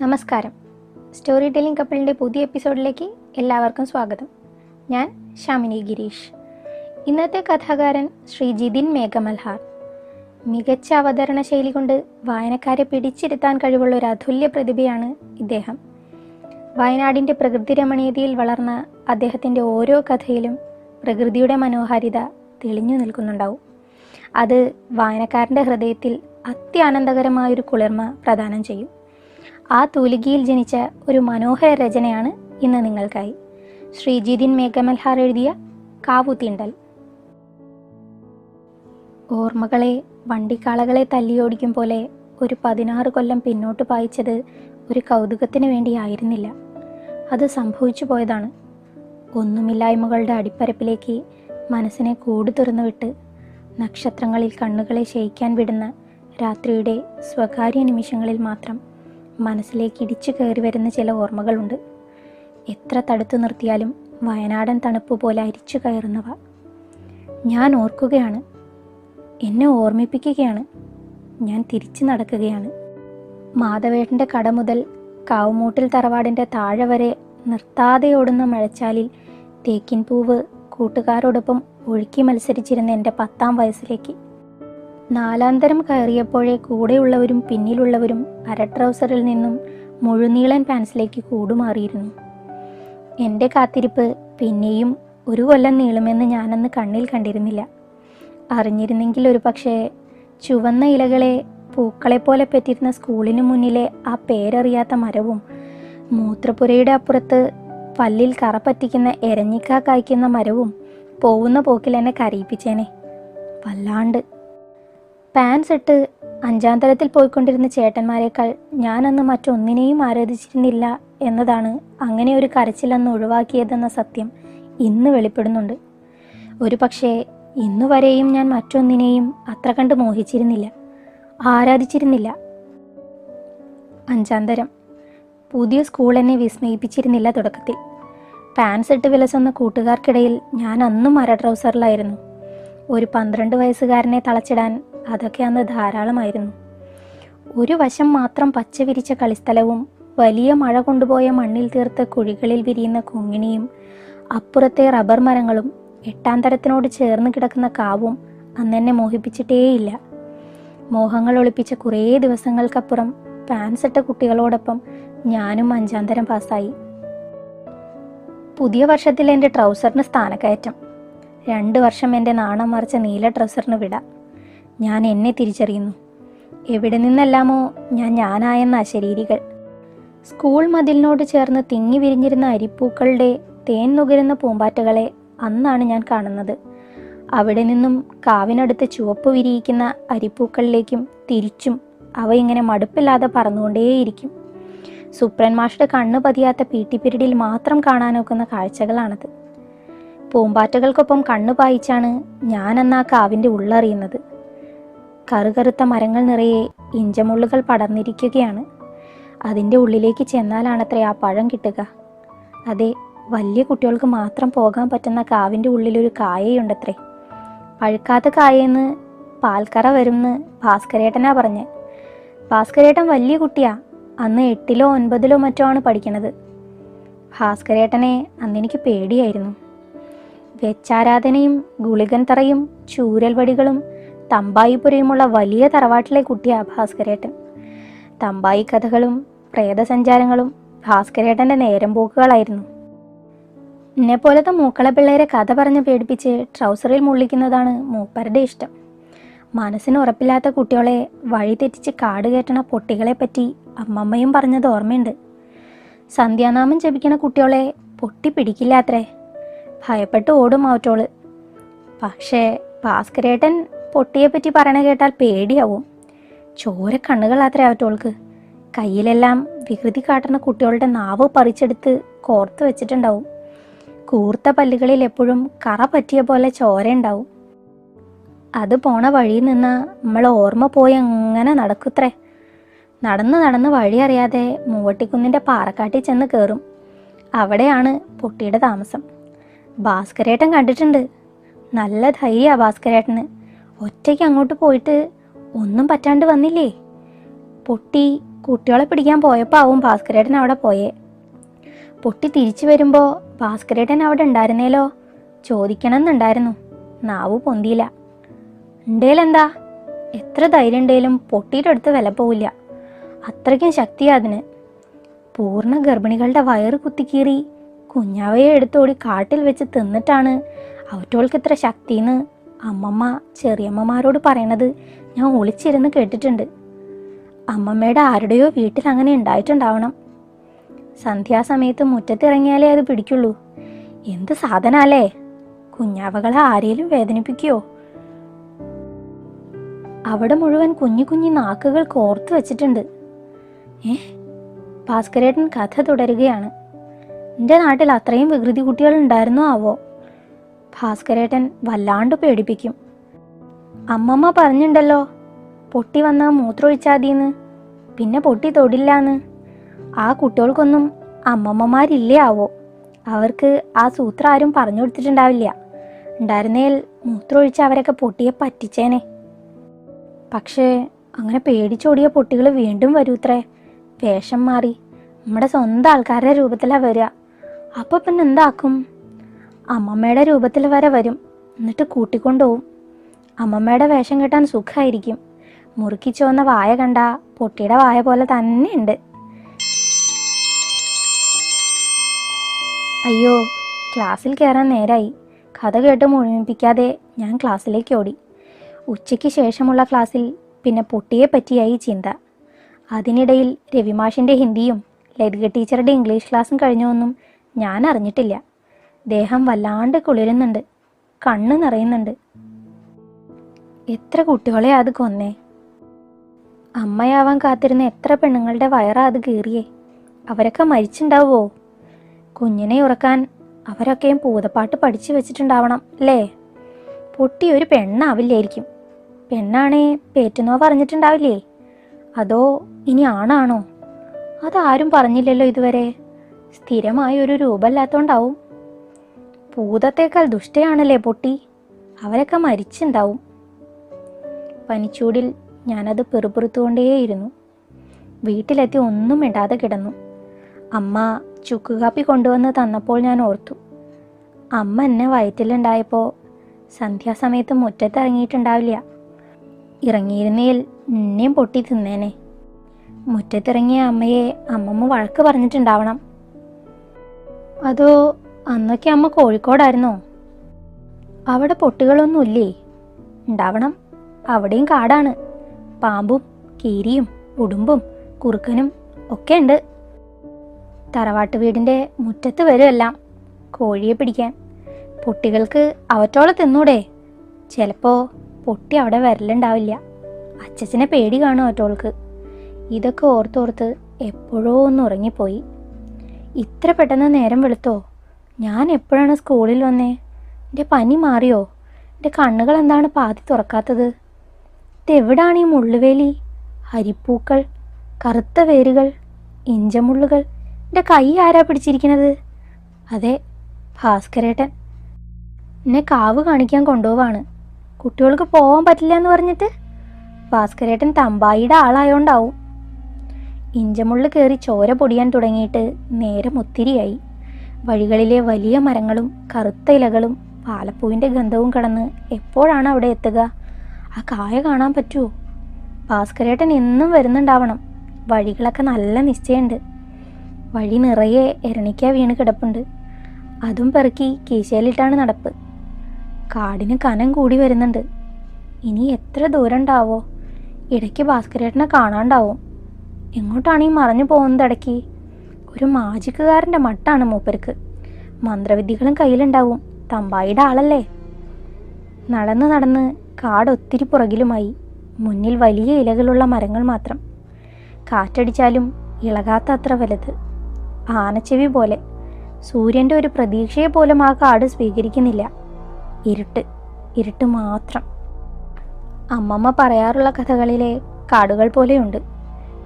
നമസ്കാരം. Story telling കപ്പിളിന്റെ പുതിയ എപ്പിസോഡിലേക്ക് എല്ലാവർക്കും സ്വാഗതം. ഞാൻ ഷാമിനി ഗിരീഷ്. ഇന്നത്തെ കഥാകാരൻ ശ്രീ ജിതിൻ മേഘമൽഹാർ. മികച്ച അവതരണ ശൈലി കൊണ്ട് വായനക്കാരെ പിടിച്ചിരുത്താൻ കഴിവുള്ള ഒരു അതുല്യ പ്രതിഭയാണ് ഇദ്ദേഹം. വയനാടിന്റെ പ്രകൃതി രമണീയതയിൽ വളർന്ന അദ്ദേഹത്തിന്റെ ഓരോ കഥയിലും പ്രകൃതിയുടെ മനോഹാരിത തെളിഞ്ഞു നിൽക്കുന്നുണ്ടാവും. അത് വായനക്കാരന്റെ ഹൃദയത്തിൽ അത്യാനന്ദകരമായൊരു കുളിർമ പ്രദാനം ചെയ്യും. ആ തൂലികയിൽ ജനിച്ച ഒരു മനോഹര രചനയാണ് ഇന്ന് നിങ്ങൾക്കായി. ശ്രീ ജിതിൻ മേഘമൽഹാർ എഴുതിയ കാവുതീണ്ടൽ ഓർമ്മകളെ വണ്ടിക്കാളകളെ തല്ലിയോടിക്കും പോലെ ഒരു പതിനാറ് കൊല്ലം പിന്നോട്ട് പായിച്ചത് ഒരു കൗതുകത്തിന് വേണ്ടിയായിരുന്നില്ല. അത് സംഭവിച്ചു പോയതാണ്. ഒന്നുമില്ലായ്മകളുടെ അടിപ്പരപ്പിലേക്ക് മനസ്സിനെ കൂട് തുറന്നു വിട്ട് നക്ഷത്രങ്ങളിൽ കണ്ണുകളെ ശയിക്കാൻ വിടുന്ന രാത്രിയുടെ സ്വകാര്യ നിമിഷങ്ങളിൽ മാത്രം മനസ്സിലേക്ക് ഇടിച്ചു കയറി വരുന്ന ചില ഓർമ്മകളുണ്ട്. എത്ര തടുത്തു നിർത്തിയാലും വയനാടൻ തണുപ്പ് പോലെ അരിച്ചു കയറുന്നവ. ഞാൻ ഓർക്കുകയാണ്. എന്നെ ഓർമ്മിപ്പിക്കുകയാണ്. ഞാൻ തിരിച്ചു നടക്കുകയാണ്. മാധവേട്ടന്റെ കട മുതൽ കാവുമൂട്ടിൽ തറവാടിന്റെ താഴെ വരെ നിർത്താതെ ഓടുന്ന മഴച്ചാലിൽ തേക്കിൻ പൂവ് കൂട്ടുകാരോടൊപ്പം ഒഴുക്കി മത്സരിച്ചിരുന്ന എന്റെ പത്താം വയസ്സിലേക്ക് നാലാന്തരം കയറിയപ്പോഴേ കൂടെയുള്ളവരും പിന്നിലുള്ളവരും അര ട്രൗസറിൽ നിന്നും മുഴുനീളൻ പാൻസിലേക്ക് കൂടുമാറിയിരുന്നു. എന്റെ കാത്തിരിപ്പ് പിന്നെയും ഒരു കൊല്ലം നീളുമെന്ന് ഞാനന്ന് കണ്ണിൽ കണ്ടിരുന്നില്ല. അറിഞ്ഞിരുന്നെങ്കിൽ ഒരു പക്ഷേ ചുവന്ന ഇലകളെ പൂക്കളെപ്പോലെ പറ്റിരുന്ന സ്കൂളിന് മുന്നിലെ ആ പേരറിയാത്ത മരവും മൂത്രപ്പുരയുടെ അപ്പുറത്ത് പല്ലിൽ കറ പറ്റിക്കുന്ന കായ്ക്കുന്ന മരവും പോകുന്ന പോക്കിൽ എന്നെ കരയിപ്പിച്ചേനെ. വല്ലാണ്ട് പാൻസ് ഇട്ട് അഞ്ചാം തലത്തിൽ പോയിക്കൊണ്ടിരുന്ന ചേട്ടന്മാരെക്കാൾ ഞാനന്ന് മറ്റൊന്നിനെയും ആരാധിച്ചിരുന്നില്ല എന്നതാണ് അങ്ങനെ ഒരു കരച്ചിലന്ന് ഒഴിവാക്കിയതെന്ന സത്യം ഇന്ന് വെളിപ്പെടുന്നുണ്ട്. ഒരു പക്ഷേ ഇന്നുവരെയും ഞാൻ മറ്റൊന്നിനെയും അത്ര കണ്ട് മോഹിച്ചിരുന്നില്ല. ആരാധിച്ചിരുന്നില്ല. അഞ്ചാം തരം. പുതിയ സ്കൂൾ എന്നെ വിസ്മയിപ്പിച്ചിരുന്നില്ല തുടക്കത്തിൽ. പാൻസ് ഇട്ട് വിലസുന്ന കൂട്ടുകാർക്കിടയിൽ ഞാൻ അന്നും മര ട്രൗസറിലായിരുന്നു ഒരു പന്ത്രണ്ട് വയസ്സുകാരനെ തളച്ചിടാൻ അതൊക്കെ അന്ന് ധാരാളമായിരുന്നു. ഒരു വശം മാത്രം പച്ച വിരിച്ച കളിസ്ഥലവും വലിയ മഴ കൊണ്ടുപോയ മണ്ണിൽ തീർത്ത കുഴികളിൽ വിരിയുന്ന കൊങ്ങിണിയും അപ്പുറത്തെ റബ്ബർ മരങ്ങളും എട്ടാം തരത്തിനോട് ചേർന്ന് കിടക്കുന്ന കാവും അന്നെന്നെ മോഹിപ്പിച്ചിട്ടേയില്ല. മോഹങ്ങൾ ഒളിപ്പിച്ച കുറേ ദിവസങ്ങൾക്കപ്പുറം പാൻസ് ഇട്ട കുട്ടികളോടൊപ്പം ഞാനും അഞ്ചാം തരം പാസ്സായി. പുതിയ വർഷത്തിൽ എന്റെ ട്രൗസറിന് സ്ഥാനക്കയറ്റം. രണ്ട് വർഷം എന്റെ നാണം മറിച്ച നീല ട്രൗസറിന് വിട. ഞാൻ എന്നെ തിരിച്ചറിയുന്നു. എവിടെ നിന്നെല്ലാമോ ഞാൻ ഞാനായെന്ന അശരീരികൾ സ്കൂൾ മതിലിനോട് ചേർന്ന് തിങ്ങി വിരിഞ്ഞിരുന്ന അരിപ്പൂക്കളുടെ തേൻ നുകരുന്ന പൂമ്പാറ്റകളെ അന്നാണ് ഞാൻ കാണുന്നത്. അവിടെ നിന്നും കാവിനടുത്ത് ചുവപ്പ് വിരിയിക്കുന്ന അരിപ്പൂക്കളിലേക്കും തിരിച്ചും അവ ഇങ്ങനെ മടുപ്പില്ലാതെ പറന്നുകൊണ്ടേയിരിക്കും. സുപ്രൻ മാഷുടെ കണ്ണു പതിയാത്ത പി ടി പിരീഡിൽ മാത്രം കാണാനൊക്കുന്ന കാഴ്ചകളാണത്. പൂമ്പാറ്റകൾക്കൊപ്പം കണ്ണു പായിച്ചാണ് ഞാനെന്നാ കാവിന്റെ ഉള്ളറിയുന്നത്. കറുകറുത്ത മരങ്ങൾ നിറയെ ഇഞ്ചമുള്ളുകൾ പടർന്നിരിക്കുകയാണ്. അതിന്റെ ഉള്ളിലേക്ക് ചെന്നാലാണത്രേ ആ പഴം കിട്ടുക. അതെ വലിയ കുട്ടികൾക്ക് മാത്രം പോകാൻ പറ്റുന്ന കാവിന്റെ ഉള്ളിലൊരു കായയുണ്ടത്രേ. പഴുക്കാത്ത കായെന്ന് പാൽക്കറ വരുമെന്ന് ഭാസ്കരേട്ടനാ പറഞ്ഞ്. ഭാസ്കരേട്ടൻ വലിയ കുട്ടിയാ. അന്ന് എട്ടിലോ ഒൻപതിലോ മറ്റോ ആണ് പഠിക്കണത്. ഭാസ്കരേട്ടനെ അന്നെനിക്ക് പേടിയായിരുന്നു. വെച്ചാരാധനയും ഗുളികൻ തറയും ചൂരൽവടികളും തമ്പായിപ്പുരയുമുള്ള വലിയ തറവാട്ടിലെ കുട്ടിയാ ഭാസ്കരേട്ടൻ. തമ്പായി കഥകളും പ്രേതസഞ്ചാരങ്ങളും ഭാസ്കരേട്ടന്റെ നേരം പോക്കുകളായിരുന്നു. എന്നെ പോലത്തെ മൂക്കള പിള്ളേരെ കഥ പറഞ്ഞ് പേടിപ്പിച്ച് ട്രൗസറിൽ മുള്ളിക്കുന്നതാണ് മൂപ്പരുടെ ഇഷ്ടം. മനസ്സിന് ഉറപ്പില്ലാത്ത കുട്ടികളെ വഴി തെറ്റിച്ച് കാട് കയറ്റണ പൊട്ടികളെ പറ്റി അമ്മമ്മയും പറഞ്ഞത് ഓർമ്മയുണ്ട്. സന്ധ്യാനാമം ജപിക്കണ കുട്ടികളെ പൊട്ടി പിടിക്കില്ലാത്രേ. ഭയപ്പെട്ട് ഓടും അവറ്റോൾ പക്ഷേ ഭാസ്കരേട്ടൻ പൊട്ടിയെപ്പറ്റി പറയണ കേട്ടാൽ പേടിയാവും. ചോര കണ്ണുകളാത്രേ അവറ്റോൾക്ക് കയ്യിലെല്ലാം വികൃതി കാട്ടുന്ന കുട്ടികളുടെ നാവ് പറിച്ചെടുത്ത് കോർത്ത് വെച്ചിട്ടുണ്ടാവും. കൂർത്ത പല്ലുകളിൽ എപ്പോഴും കറ പറ്റിയ പോലെ ചോര ഉണ്ടാവും. അത് പോണ വഴിയിൽ നിന്ന് നമ്മൾ ഓർമ്മ പോയി അങ്ങനെ നടക്കുത്രേ. നടന്ന് നടന്ന് വഴി അറിയാതെ മൂവട്ടിക്കുന്നിന്റെ പാറക്കാട്ടിൽ ചെന്ന് കയറും അവിടെയാണ് പൊട്ടിയുടെ താമസം. ഭാസ്കരേട്ടൻ കണ്ടിട്ടുണ്ട്. നല്ല ധൈര്യ ഭാസ്കരേട്ടന്. ഒറ്റയ്ക്ക് അങ്ങോട്ട് പോയിട്ട് ഒന്നും പറ്റാണ്ട് വന്നില്ലേ? പൊട്ടി കുട്ടികളെ പിടിക്കാൻ പോയപ്പോൾ ആവും ഭാസ്കരേട്ടൻ അവിടെ പോയേ. പൊട്ടി തിരിച്ചു വരുമ്പോൾ ഭാസ്കരേട്ടൻ അവിടെ ഉണ്ടായിരുന്നേലോ? ചോദിക്കണം എന്നുണ്ടായിരുന്നു നാവ് പൊന്തിയില്ല. ഉണ്ടേലെന്താ? എത്ര ധൈര്യം ഉണ്ടേലും പൊട്ടിയുടെ അടുത്ത് വില പോവില്ല. അത്രയ്ക്കും ശക്തിയാ അതിന്. പൂർണ ഗർഭിണികളുടെ വയറ് കുത്തിക്കീറി കുഞ്ഞാവയെ എടുത്തോടി കാട്ടിൽ വെച്ച് തിന്നിട്ടാണ് അവറ്റോൾക്ക് ഇത്ര ശക്തിന്ന് അമ്മമ്മ ചെറിയമ്മമാരോട് പറയണത് ഞാൻ ഒളിച്ചിരുന്ന് കേട്ടിട്ടുണ്ട്. അമ്മമ്മയുടെ ആരുടെയോ വീട്ടിൽ അങ്ങനെ ഉണ്ടായിട്ടുണ്ടാവണം. സന്ധ്യാസമയത്ത് മുറ്റത്തിറങ്ങിയാലേ അത് പിടിക്കുള്ളൂ. എന്ത് സാധനാലേ കുഞ്ഞാവകളെ ആരെയും വേദനിപ്പിക്കുവോ? അവിടെ മുഴുവൻ കുഞ്ഞു കുഞ്ഞു നാക്കുകൾ കോർത്തു വെച്ചിട്ടുണ്ട്. ഏ? ഭാസ്കരേട്ടൻ കഥ തുടരുകയാണ്. എന്റെ നാട്ടിൽ അത്രയും വികൃതി കുട്ടികൾ ഉണ്ടായിരുന്നോ ആവോ? ഭാസ്കരേട്ടൻ വല്ലാണ്ട് പേടിപ്പിക്കും. അമ്മമ്മ പറഞ്ഞിണ്ടല്ലോ പൊട്ടി വന്നാൽ മൂത്രമൊഴിച്ചാതീന്ന് പിന്നെ പൊട്ടി തൊടില്ലാന്ന്. ആ കുട്ടികൾക്കൊന്നും അമ്മമ്മമാരില്ലേ ആവോ? അവർക്ക് ആ സൂത്രം ആരും പറഞ്ഞു കൊടുത്തിട്ടുണ്ടാവില്ല. ഉണ്ടായിരുന്നേൽ മൂത്രമൊഴിച്ച് അവരൊക്കെ പൊട്ടിയെ പറ്റിച്ചേനെ. പക്ഷേ അങ്ങനെ പേടിച്ചോടിയ പൊട്ടികൾ വീണ്ടും വരൂത്രേ. വേഷം മാറി. നമ്മുടെ സ്വന്തം ആൾക്കാരുടെ രൂപത്തിലാണ് വരിക അപ്പോൾ പിന്നെ എന്താക്കും? അമ്മമ്മയുടെ രൂപത്തിൽ വരെ വരും. എന്നിട്ട് കൂട്ടിക്കൊണ്ടുപോകും അമ്മമ്മയുടെ വേഷം കെട്ടാൻ സുഖമായിരിക്കും മുറുക്കി ചുവന്ന വായ കണ്ട പൊട്ടിയുടെ വായ പോലെ തന്നെയുണ്ട്. അയ്യോ ക്ലാസ്സിൽ കയറാൻ നേരായി. കഥ കേട്ട് മുഴുമിപ്പിക്കാതെ ഞാൻ ക്ലാസ്സിലേക്ക് ഓടി. ഉച്ചയ്ക്ക് ശേഷമുള്ള ക്ലാസ്സിൽ പിന്നെ പൊട്ടിയെ പറ്റിയായി ചിന്ത. അതിനിടയിൽ രവിമാഷിന്റെ ഹിന്ദിയും ലതിക ടീച്ചറുടെ ഇംഗ്ലീഷ് ക്ലാസ്സും കഴിഞ്ഞൊന്നും ഞാൻ അറിഞ്ഞിട്ടില്ല. ദേഹം വല്ലാണ്ട് കുളിരുന്നുണ്ട്. കണ്ണ് നിറയുന്നുണ്ട്. എത്ര കുട്ടികളെ അത് കൊന്നേ? അമ്മയാവാൻ കാത്തിരുന്ന എത്ര പെണ്ണുങ്ങളുടെ വയറാ അത് കീറിയേ? അവരൊക്കെ മരിച്ചിണ്ടാവോ കുഞ്ഞിനെ ഉറക്കാൻ അവരൊക്കെയും പൂതപ്പാട്ട് പഠിച്ചു വെച്ചിട്ടുണ്ടാവണം അല്ലേ? പൊട്ടി ഒരു പെണ്ണാവില്ലായിരിക്കും. പെണ്ണാണേ പേറ്റുന്നോ പറഞ്ഞിട്ടുണ്ടാവില്ലേ അതോ ഇനി ആണാണോ? അതാരും പറഞ്ഞില്ലല്ലോ ഇതുവരെ. സ്ഥിരമായ ഒരു രൂപമല്ലാത്തോണ്ടാവും ഭൂതത്തേക്കാൾ ദുഷ്ടയാണല്ലേ പൊട്ടി? അവരൊക്കെ മരിച്ചുണ്ടാവും. പനിച്ചൂടിൽ ഞാനത് പെറുപെറുത്തുകൊണ്ടേയിരുന്നു. വീട്ടിലെത്തി ഒന്നും ഇടാതെ കിടന്നു. അമ്മ ചുക്കുകാപ്പി കൊണ്ടുവന്ന് തന്നപ്പോൾ ഞാൻ ഓർത്തു. അമ്മ എന്നെ വയറ്റിലുണ്ടായപ്പോൾ സന്ധ്യാസമയത്ത് മുറ്റത്തിറങ്ങിയിട്ടുണ്ടാവില്ല. ഇറങ്ങിയിരുന്നേൽ എന്നെയും പൊട്ടി തിന്നേനെ. മുറ്റത്തിറങ്ങിയ അമ്മയെ അമ്മമ്മ വഴക്ക് പറഞ്ഞിട്ടുണ്ടാവണം. അതോ അന്നൊക്കെ അമ്മ കോഴിക്കോടായിരുന്നോ. അവിടെ പൊട്ടുകളൊന്നുമില്ലേ? ഉണ്ടാവണം. അവിടെയും കാടാണ്. പാമ്പും കീരിയും ഉടുമ്പും കുറുക്കനും ഒക്കെ ഉണ്ട്. തറവാട്ട് വീടിന്റെ മുറ്റത്ത് വരുമെല്ലാം കോഴിയെ പിടിക്കാൻ. പൊട്ടികൾക്ക് അവറ്റോളെ തിന്നൂടെ. ചിലപ്പോൾ പൊട്ടി അവിടെ വരലുണ്ടാവില്ല. അച്ചച്ചനെ പേടി കാണും അവറ്റോൾക്ക്. ഇതൊക്കെ ഓർത്തോർത്ത് എപ്പോഴോ ഒന്ന് ഉറങ്ങിപ്പോയി. ഇത്ര പെട്ടെന്ന് നേരം വെളുത്തോ? ഞാൻ എപ്പോഴാണ് സ്കൂളിൽ വന്നേ? എന്റെ പനി മാറിയോ? എന്റെ കണ്ണുകൾ എന്താണ് പാതി തുറക്കാത്തത്? ഇതെവിടാണ് ഈ മുള്ളുവേലി? ഹരിപ്പൂക്കൾ കറുത്ത വേരുകൾ ഇഞ്ചമുള്ളുകൾ. എന്റെ കൈ ആരാ പിടിച്ചിരിക്കുന്നത്? അതെ ഭാസ്കരേട്ടൻ. എന്നെ കാവ് കാണിക്കാൻ കൊണ്ടുപോവാണ്. കുട്ടികൾക്ക് പോകാൻ പറ്റില്ല എന്ന് പറഞ്ഞിട്ട്? ഭാസ്കരേട്ടൻ തമ്പായിയുടെ ആളായോണ്ടാവും. ഇഞ്ചമുള്ള് കയറി ചോര പൊടിയാൻ തുടങ്ങിയിട്ട് നേരം ഒത്തിരിയായി വഴികളിലെ വലിയ മരങ്ങളും കറുത്ത ഇലകളും പാലപ്പൂവിന്റെ ഗന്ധവും കടന്ന് എപ്പോഴാണ് അവിടെ എത്തുക? ആ കായ കാണാൻ പറ്റുമോ ഭാസ്കരേട്ടൻ എന്നും വരുന്നുണ്ടാവണം. വഴികളൊക്കെ നല്ല നിശ്ചയമുണ്ട്. വഴി നിറയെ എരണിക്ക വീണ് കിടപ്പുണ്ട്. അതും പെറുക്കി കീശയിലിട്ടാണ് നടപ്പ്. കാടിന് കനം കൂടി വരുന്നുണ്ട്. ഇനി എത്ര ദൂരം ഉണ്ടാവോ? ഇടയ്ക്ക് ഭാസ്കരേട്ടനെ കാണാണ്ടാവും. എങ്ങോട്ടാണ് ഈ മറഞ്ഞു പോകുന്നത് ഇടയ്ക്ക്? ഒരു മാജിക്കുകാരന്റെ മട്ടാണ് മൂപ്പർക്ക്. മന്ത്രവിദ്യകളും കയ്യിലുണ്ടാവും. തമ്പായിയുടെ ആളല്ലേ? നടന്ന് നടന്ന് കാടൊത്തിരി പുറകിലുമായി. മുന്നിൽ വലിയ ഇലകളുള്ള മരങ്ങൾ മാത്രം. കാറ്റടിച്ചാലും ഇളകാത്ത അത്ര വലുത്. ആനച്ചെവി പോലെ. സൂര്യന്റെ ഒരു പ്രതീക്ഷയെ പോലും ആ കാട് സ്വീകരിക്കുന്നില്ല. ഇരുട്ട്. ഇരുട്ട് മാത്രം. അമ്മമ്മ പറയാറുള്ള കഥകളിലെ കാടുകൾ പോലെയുണ്ട്.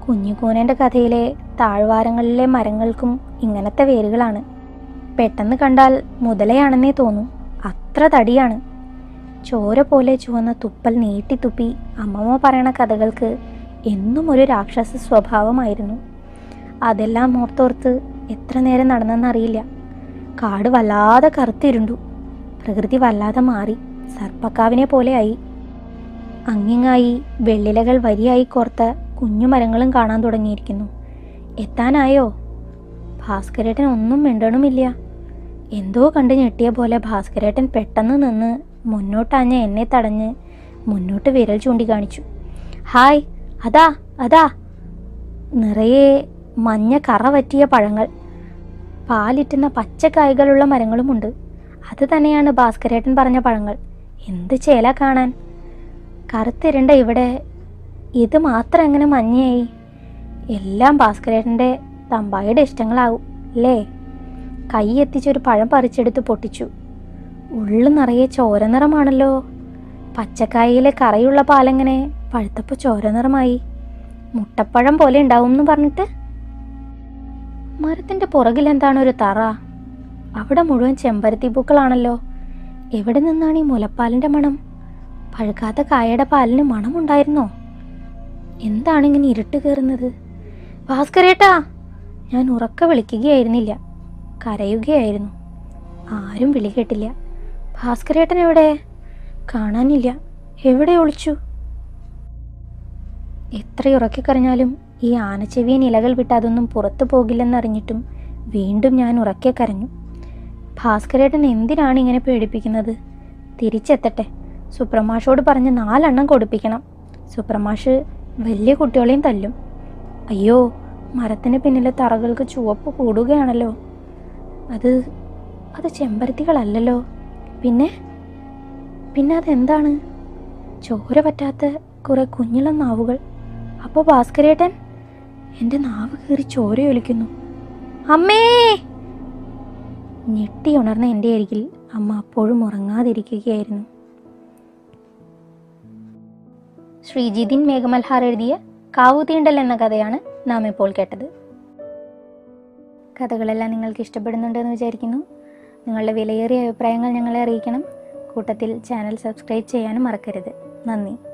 കുഞ്ഞിക്കൂനന്റെ കഥയിലെ താഴ്വാരങ്ങളിലെ മരങ്ങൾക്കും ഇങ്ങനത്തെ വേരുകളാണ്. പെട്ടെന്ന് കണ്ടാൽ മുതലയാണെന്നേ തോന്നും. അത്ര തടിയാണ്. ചോര പോലെ ചുവന്ന തുപ്പൽ നീട്ടിത്തുപ്പി അമ്മമ്മ പറയണ കഥകൾക്ക് എന്നും ഒരു രാക്ഷസ സ്വഭാവമായിരുന്നു. അതെല്ലാം ഓർത്തോർത്ത് എത്ര നേരം നടന്നെന്നറിയില്ല കാട് വല്ലാതെ കറുത്തിരുണ്ടു. പ്രകൃതി വല്ലാതെ മാറി. സർപ്പക്കാവിനെ പോലെയായി അങ്ങിങ്ങായി വെള്ളിലകൾ വരിയായി കോർത്ത കുഞ്ഞു മരങ്ങളും കാണാൻ തുടങ്ങിയിരിക്കുന്നു. എത്താനായോ? ഭാസ്കരേട്ടൻ ഒന്നും മിണ്ടണമില്ല. എന്തോ കണ്ട് ഞെട്ടിയ പോലെ ഭാസ്കരേട്ടൻ പെട്ടെന്ന് നിന്ന് മുന്നോട്ടാഞ്ഞ എന്നെ തടഞ്ഞ് മുന്നോട്ട് വിരൽ ചൂണ്ടിക്കാണിച്ചു. ഹായ് അതാ അതാ. നിറയെ മഞ്ഞ കറ പറ്റിയ പഴങ്ങൾ. പാലിറ്റുന്ന പച്ചക്കായ്കളുള്ള മരങ്ങളുമുണ്ട്. അത് തന്നെയാണ് ഭാസ്കരേട്ടൻ പറഞ്ഞ പഴങ്ങൾ. എന്ത് ചേല കാണാൻ? കറുത്തിരണ്ട ഇവിടെ ഇത് മാത്രം എങ്ങനെ മഞ്ഞയായി? എല്ലാം ഭാസ്കരേട്ടന്റെ തമ്പായുടെ ഇഷ്ടങ്ങളാവും അല്ലേ? കൈ എത്തിച്ചൊരു പഴം പറിച്ചെടുത്ത് പൊട്ടിച്ചു. ഉള്ളു നിറയെ ചോര നിറമാണല്ലോ. പച്ചക്കായയിലെ കറയുള്ള പാലെങ്ങനെ പഴുത്തപ്പോൾ ചോര നിറമായി. മുട്ടപ്പഴം പോലെ ഉണ്ടാവും എന്ന് പറഞ്ഞിട്ട്? മരത്തിന്റെ പുറകിലെന്താണ് ഒരു തറ? അവിടെ മുഴുവൻ ചെമ്പരത്തി പൂക്കളാണല്ലോ. എവിടെ നിന്നാണ് ഈ മുലപ്പാലിന്റെ മണം? പഴുക്കാത്ത കായയുടെ പാലിന് മണമുണ്ടായിരുന്നോ? എന്താണ് ഇങ്ങനെ ഇരുട്ട് കയറുന്നത്? ഭാസ്കരേട്ടാ ഞാൻ ഉറക്ക വിളിക്കുകയായിരുന്നില്ല. കരയുകയായിരുന്നു. ആരും വിളി കേട്ടില്ല. ഭാസ്കരേട്ടൻ എവിടെ? കാണാനില്ല. എവിടെ ഒളിച്ചു? എത്ര ഉറക്കിക്കറിഞ്ഞാലും ഈ ആനച്ചെവിയൻ ഇലകൾ വിട്ട് അതൊന്നും പുറത്തു പോകില്ലെന്നറിഞ്ഞിട്ടും വീണ്ടും ഞാൻ ഉറക്കെ കരഞ്ഞു. ഭാസ്കരേട്ടൻ എന്തിനാണ് ഇങ്ങനെ പേടിപ്പിക്കുന്നത്? തിരിച്ചെത്തട്ടെ. സുപ്രമാഷോട് പറഞ്ഞ് നാലെണ്ണം കൊടുപ്പിക്കണം. സുപ്രമാഷ് വലിയ കുട്ടികളെയും തല്ലും. അയ്യോ മരത്തിന് പിന്നിലെ തറകൾക്ക് ചുവപ്പ് കൂടുകയാണല്ലോ. അത് അത് ചെമ്പരത്തികളല്ലല്ലോ. പിന്നെ പിന്നെ അതെന്താണ്? ചോര പറ്റാത്ത കുറെ കുഞ്ഞിളം നാവുകൾ. അപ്പോൾ ഭാസ്കരേട്ടൻ എന്റെ നാവ് കീറി ചോരയൊലിക്കുന്നു. അമ്മേ! ഞെട്ടി ഉണർന്ന എന്റെ അരികിൽ അമ്മ അപ്പോഴും ഉറങ്ങാതിരിക്കുകയായിരുന്നു. ശ്രീജിതിൻ മേഘമൽഹാർ എഴുതിയ കാവുതീണ്ടൽ എന്ന കഥയാണ് നാം ഇപ്പോൾ കേട്ടത്. കഥകളെല്ലാം നിങ്ങൾക്ക് ഇഷ്ടപ്പെടുന്നുണ്ടെന്ന് വിചാരിക്കുന്നു. നിങ്ങളുടെ വിലയേറിയ അഭിപ്രായങ്ങൾ ഞങ്ങളെ അറിയിക്കണം. കൂട്ടത്തിൽ ചാനൽ സബ്സ്ക്രൈബ് ചെയ്യാനും മറക്കരുത്. നന്ദി.